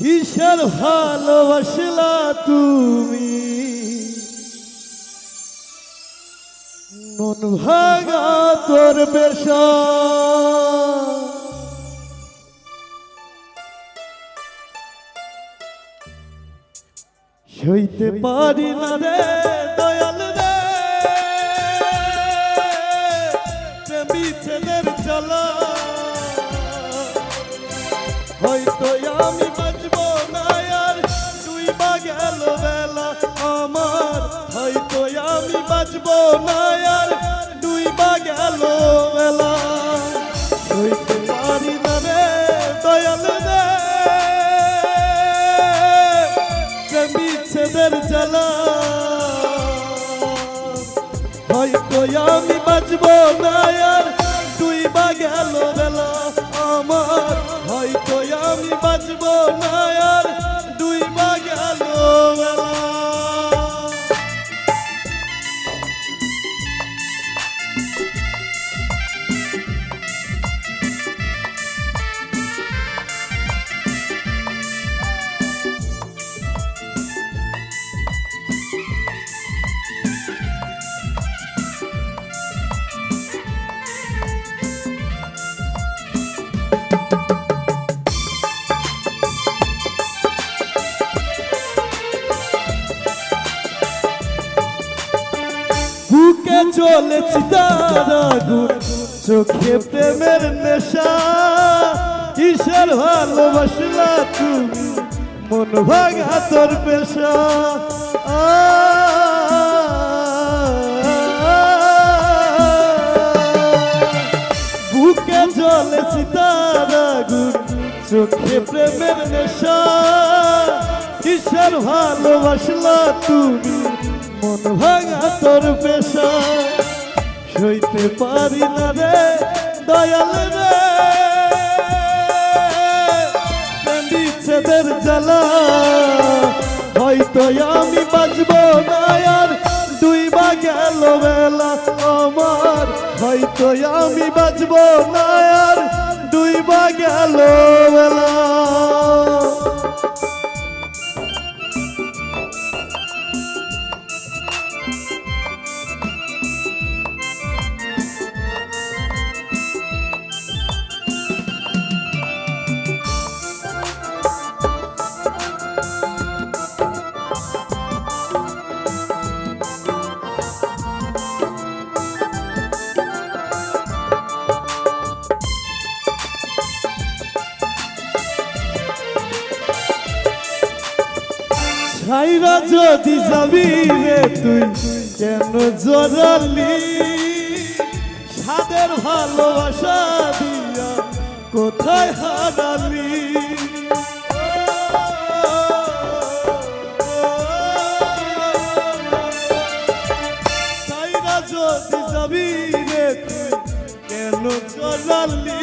কিসের ভালোবাসলা তুমি? মন ভাগা তোর বেশা সইতে পারি না রে দয়াল রে। প্রেমী ছেলের জ্বালা। হয়তো আমি বাঁচব না আর তুই বা গেল বেলা হইতে পারি না রে দয়াল রে। প্রেমী ছেদের জ্বালা। হয়তো আমি বাঁচব না আর তুই বা গেল বেলা আমার হয়তো আমি বাঁচব না আর দুই বা গেল চলেছি তারা চোখে প্রেমের নেশা। কিসের ভালোবাসলা তুমি, মন ভাঙা তোর পেশা। বুকে চলেছি তারা গুণ চোখে প্রেমের নেশা। কিসের ভালোবাসলা তুমি, মন ভাঙা তোর পেশা। সইতে পারি না রে, দয়াল রে। বিচ্ছেদের জ্বালা, হয়তো আমি বাঁচব না দুই বা গেল বেলা আমার। হয়তো আমি বাঁচব না দুই বা গেল বেলা ছাইরা যদি যাবি রে তুই কেন জড়ালি? সাদের ভালোবাসা দিয়া কোথায় হারালি? ছাইরা যদি যাবি রে তুই কেন জড়ালি?